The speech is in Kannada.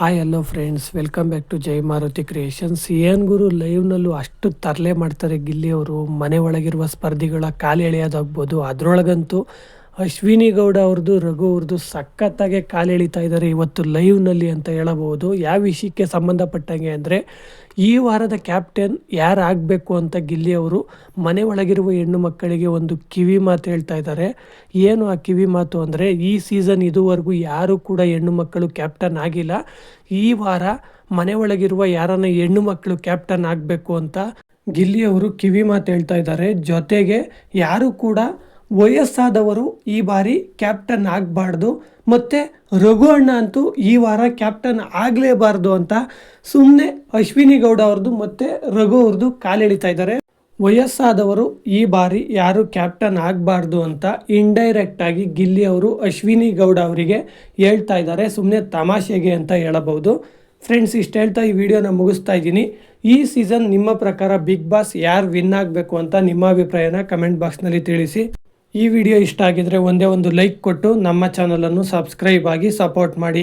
Hi hello friends welcome back to Jai Maruti creations ಏನ್ ಗುರು ಲೈವ್ನಲ್ಲೂ ಅಷ್ಟು ತರಲೆ ಮಾಡ್ತಾರೆ ಗಿಲ್ಲಿಯವರು. ಮನೆ ಒಳಗಿರುವ ಸ್ಪರ್ಧಿಗಳ ಕಾಲು ಎಳೆಯೋದಾಗ್ಬೋದು. ಅದರೊಳಗಂತೂ ಅಶ್ವಿನಿ ಗೌಡ ಅವ್ರದ್ದು, ರಘು ಅವ್ರದ್ದು ಸಖತ್ತಾಗೆ ಕಾಲೆಳಿತಾ ಇದ್ದಾರೆ ಇವತ್ತು ಲೈವ್ನಲ್ಲಿ ಅಂತ ಹೇಳಬಹುದು. ಯಾವ ವಿಷಯಕ್ಕೆ ಸಂಬಂಧಪಟ್ಟಂಗೆ ಅಂದರೆ, ಈ ವಾರದ ಕ್ಯಾಪ್ಟನ್ ಯಾರು ಆಗಬೇಕು ಅಂತ ಗಿಲ್ಲಿ ಅವರು ಮನೆ ಒಳಗಿರುವ ಹೆಣ್ಣು ಮಕ್ಕಳಿಗೆ ಒಂದು ಕಿವಿ ಮಾತು ಹೇಳ್ತಾ ಇದ್ದಾರೆ. ಏನು ಆ ಕಿವಿ ಮಾತು ಅಂದರೆ, ಈ ಸೀಸನ್ ಇದುವರೆಗೂ ಯಾರು ಕೂಡ ಹೆಣ್ಣು ಮಕ್ಕಳು ಕ್ಯಾಪ್ಟನ್ ಆಗಿಲ್ಲ. ಈ ವಾರ ಮನೆ ಒಳಗಿರುವ ಯಾರನ್ನ ಹೆಣ್ಣು ಮಕ್ಕಳು ಕ್ಯಾಪ್ಟನ್ ಆಗಬೇಕು ಅಂತ ಗಿಲ್ಲಿ ಅವರು ಕಿವಿ ಮಾತು ಹೇಳ್ತಾ ಇದ್ದಾರೆ. ಜೊತೆಗೆ ಯಾರು ಕೂಡ ವಯಸ್ಸಾದವರು ಈ ಬಾರಿ ಕ್ಯಾಪ್ಟನ್ ಆಗಬಾರ್ದು. ಮತ್ತು ರಘು ಅಣ್ಣ ಅಂತೂ ಈ ವಾರ ಕ್ಯಾಪ್ಟನ್ ಆಗಲೇಬಾರ್ದು ಅಂತ ಸುಮ್ಮನೆ ಅಶ್ವಿನಿ ಗೌಡ ಅವ್ರದ್ದು ಮತ್ತು ರಘು ಅವ್ರದ್ದು ಕಾಲೆಳಿತಾ ಇದ್ದಾರೆ. ವಯಸ್ಸಾದವರು ಈ ಬಾರಿ ಯಾರು ಕ್ಯಾಪ್ಟನ್ ಆಗಬಾರ್ದು ಅಂತ ಇಂಡೈರೆಕ್ಟ್ ಆಗಿ ಗಿಲ್ಲಿ ಅವರು, ಅಶ್ವಿನಿ ಗೌಡ ಅವರಿಗೆ ಹೇಳ್ತಾ ಇದ್ದಾರೆ. ಸುಮ್ಮನೆ ತಮಾಷೆಗೆ ಅಂತ ಹೇಳಬಹುದು. ಫ್ರೆಂಡ್ಸ್ ಇಷ್ಟು ಹೇಳ್ತಾ ಈ ವಿಡಿಯೋನ ಮುಗಿಸ್ತಾ ಇದ್ದೀನಿ. ಈ ಸೀಸನ್ ನಿಮ್ಮ ಪ್ರಕಾರ ಬಿಗ್ ಬಾಸ್ ಯಾರು ವಿನ್ ಆಗಬೇಕು ಅಂತ ನಿಮ್ಮ ಅಭಿಪ್ರಾಯನ ಕಮೆಂಟ್ ಬಾಕ್ಸ್ನಲ್ಲಿ ತಿಳಿಸಿ. ಈ ವಿಡಿಯೋ ಇಷ್ಟ ಆಗಿದ್ರೆ ಒಂದೇ ಒಂದು ಲೈಕ್ ಕೊಟ್ಟು ನಮ್ಮ ಚಾನಲನ್ನು ಸಬ್ಸ್ಕ್ರೈಬ್ ಆಗಿ ಸಪೋರ್ಟ್ ಮಾಡಿ.